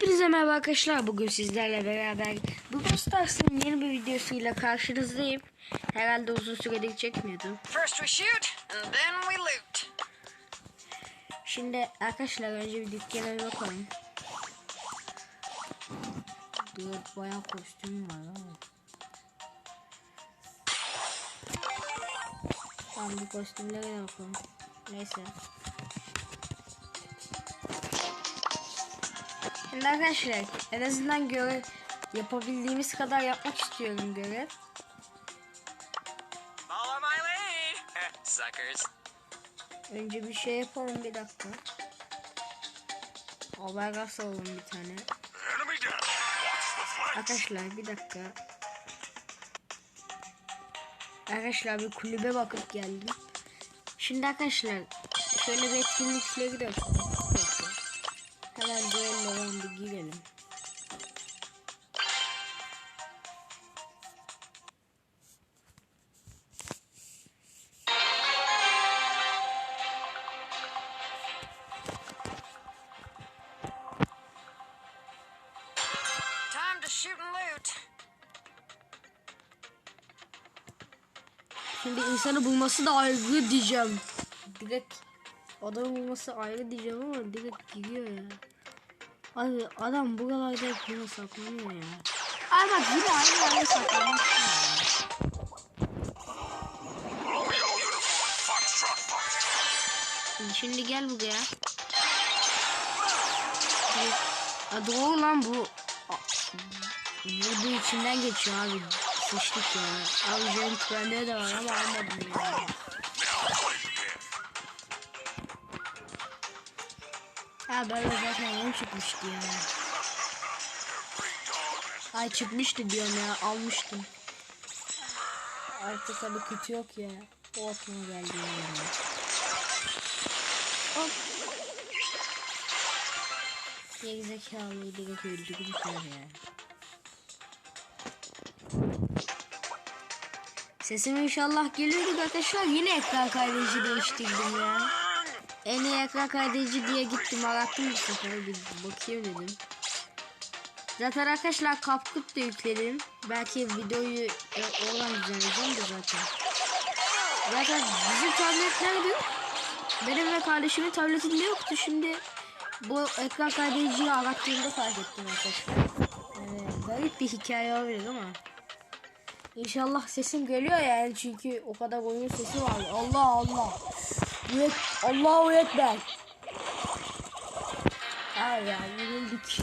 Hepinize merhaba arkadaşlar. Bugün sizlerle beraber Brawl Stars'ın yeni bir videosuyla karşınızdayım. Herhalde uzun süredir çekmiyordum. First we shoot, and then we loot. Şimdi arkadaşlar önce bir dükkana bakalım. Dört bayağı kostüm var ama. Tamam bu kostümlere bakalım. Neyse. Şimdi arkadaşlar en azından görev yapabildiğimiz kadar yapmak istiyorum görev. Önce bir şey yapalım bir dakika. Haber alalım bir tane. Arkadaşlar bir dakika. Arkadaşlar bir kulübe bakıp geldim. Şimdi arkadaşlar şöyle bir. Bir dakika. Hemen duello'dan bir girelim. Time to shoot and loot. Şimdi insanı bulması da ayrı diyeceğim. Direkt adamı bulması ayrı diyeceğim ama direkt giriyor ya. Abi adam buralarda hep yine saklanıyor ya. Ay bak yine aynı yerde Foxtrot. Şimdi gel buraya. Ya doğru lan bu. Burada içinden geçiyor abi. Sıçtık ya. Abi benim trende de var ama almadım ya. Ha böyle zaten yeni çıkmıştı ya. Ay çıkmıştı diyorum ya almıştım. Artık hadi kötü yok ya. O aklıma geldi ya. Hop. Gerizekalı direkt öldürmüşler ya. Sesim inşallah geliyordur arkadaşlar. Yine ekran kaydedici değiştirdim ya. En iyi ekran kaydedici diye gittim arattım bir sefer bir bakayım dedim. Zaten arkadaşlar CapCut da yükledim. Belki videoyu e, oradan düzenleyeceğim de zaten. Zaten bizim tabletlerde yok. Benim ve kardeşimin tabletinde yoktu. Şimdi bu ekran kaydediciyi arattığımda fark ettim arkadaşlar. Yani garip bir hikaye olabilir ama. İnşallah sesim geliyor yani çünkü o kadar oyun sesi var. Allah Allah. Yet Allahu Ekber. Ay ya yenildik.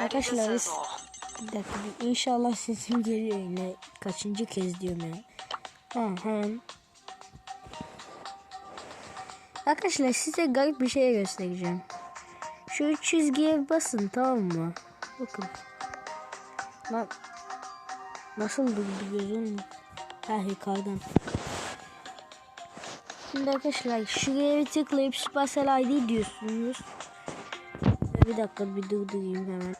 Arkadaşlar. Bir dakika inşallah sesim geliyor yine. Kaçıncı kez diyorum ya. Ha hemen. Arkadaşlar size garip bir şey göstereceğim. Şu çizgiye basın tamam mı? Bakın. Lan nasıl durdu gözüm? Ha yukarıdan. Şimdi arkadaşlar şuraya bir tıklayıp Supercell ID diyorsunuz. Bir dakika bir durdurayım hemen.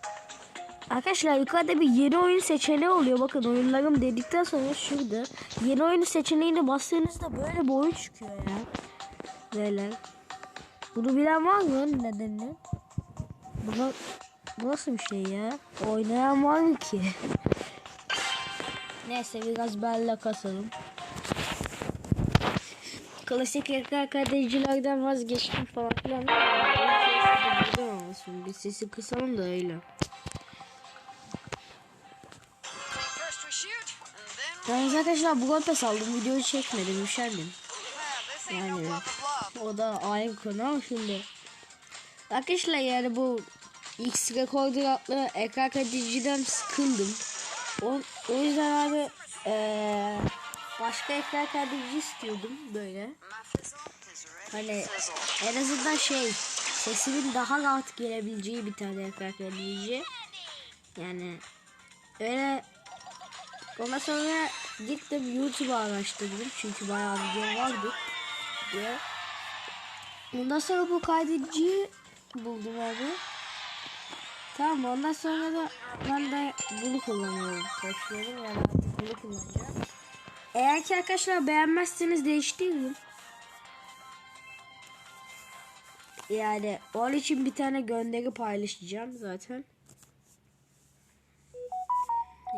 Arkadaşlar yukarıda bir yeni oyun seçeneği oluyor. Bakın oyunlarım dedikten sonra şurada. Yeni oyun seçeneğine bastığınızda böyle bir oyun çıkıyor ya. Böyle. Bunu bilen var mı nedenini? Bu nasıl bir şey ya? Oynayan var mı ki? Neyse biraz bella kasalım. Klasik ekran kaydedicilerden vazgeçtim falan filan. Bir sesi kısalım da öyle. Yalnız arkadaşlar bu golpe aldım. Videoyu çekmedim. Üşendim. Yani o da ayrı konu ama şimdi. Arkadaşlar yani bu X rekorder adlı ekran kaydediciden sıkıldım. O, o yüzden abi eee, başka ekran kaydedici istiyordum böyle. Hani en azından şey sesimin daha rahat gelebileceği bir tane ekran kaydedici. Yani öyle ondan sonra gittim YouTube'a araştırdım çünkü bayağı video vardı diye. Ondan sonra bu kaydediciyi buldum abi. Tamam ondan sonra da ben de bunu kullanıyorum. Başlıyorum yani artık bunu kullanacağım. Eğer ki arkadaşlar beğenmezseniz değiştiririm. Yani onun için bir tane gönderi paylaşacağım zaten.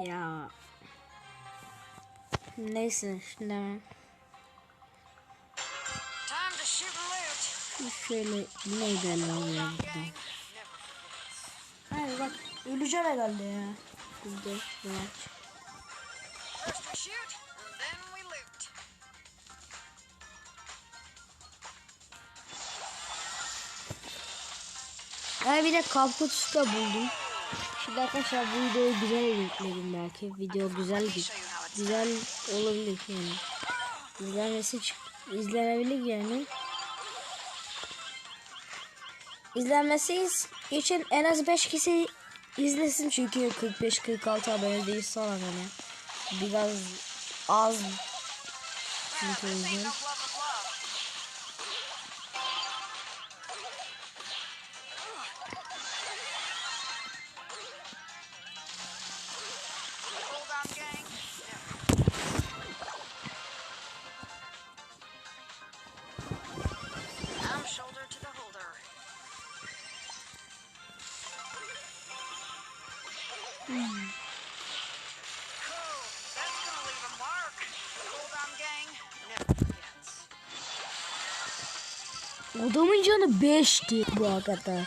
Ya. Neyse şimdi şöyle yine ilerliyorum ya buradan. Hayır bak öleceğim herhalde ya. Burada bu maç. Ha bir de kamp kutusu da buldum. Şimdi arkadaşlar bu videoyu güzel editledim belki. Video güzel git. Güzel olabilir yani. İzlenmesi çık izlenebilir yani. İzlenmesi için en az 5 kişi izlesin çünkü 45-46 abone değil sonra hani. Biraz az çünkü Adamın canı 5'ti bu arada.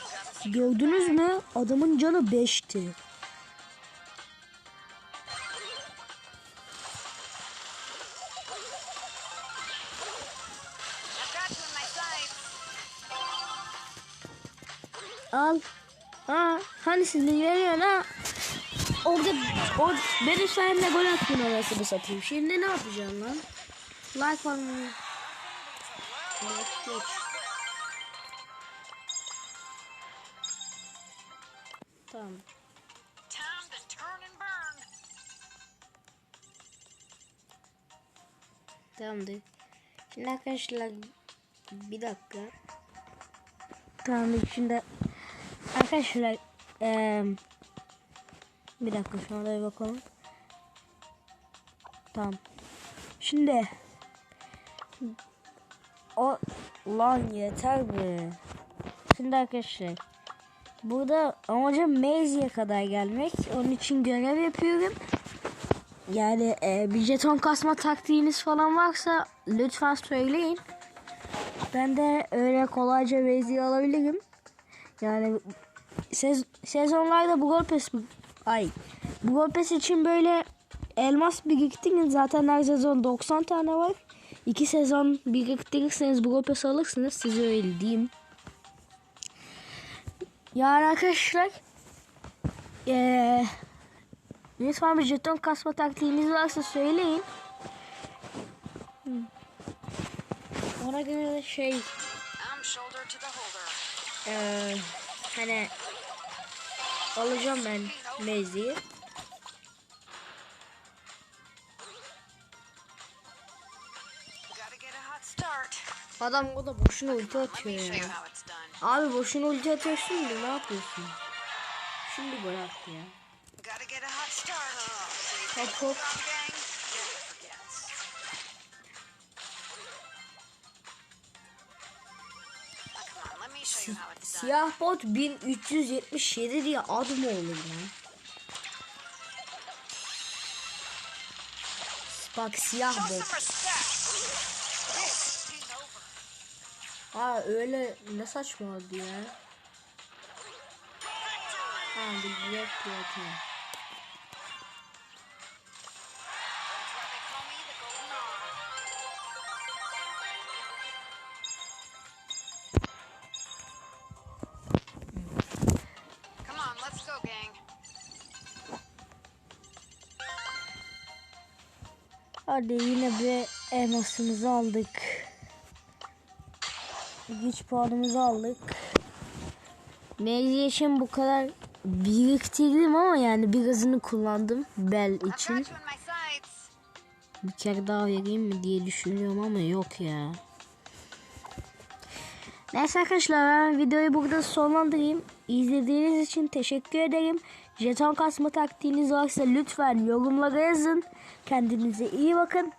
Gördünüz mü? Adamın canı 5'ti. I've got you in my sights. Al. Ha, hani sizde veriyorsun ha? Orada o benim sayemde gol attın orasını satayım. Şimdi ne yapacaksın lan? Like falan. Evet, geç. Tamam. Tamamdır. Şimdi arkadaşlar bir dakika. Tamamdır şimdi arkadaşlar eee bir dakika şuna da bir bakalım. Tamam. Şimdi o lan yeter be. Şimdi arkadaşlar burada amacım Maze'ye kadar gelmek. Onun için görev yapıyorum. Yani e, bir jeton kasma taktiğiniz falan varsa lütfen söyleyin. Ben de öyle kolayca Maze'yi alabilirim. Yani sez, sezonlarda bu gol pes ay bu gol pes için böyle elmas biriktirin zaten her sezon 90 tane var. İki sezon biriktirirseniz bu gol pes alırsınız size öyle diyeyim. Yani arkadaşlar eee Lütfen bir jeton kasma taktiğiniz varsa söyleyin. Hı. Ona göre de şey eee hani alacağım ben Maze'i. Adam o da boşuna ulti atıyor ya. Abi boşuna ulti atıyorsun da ne yapıyorsun? Şimdi gol attı ya. Hop hop. Done. Siyah bot 1377 diye ad mı olur lan? Bak siyah bot. Aa öyle ne saçma oldu ya. Ha bir direkt gang. Hadi yine bir elmasımızı aldık. Güç puanımızı aldık. İçin bu kadar biriktirdim ama yani birazını kullandım bel için. Bir kere daha vereyim mi diye düşünüyorum ama yok ya. Neyse arkadaşlar ben videoyu burada sonlandırayım. İzlediğiniz için teşekkür ederim. Jeton kasma taktiğiniz varsa lütfen yorumlara yazın. Kendinize iyi bakın.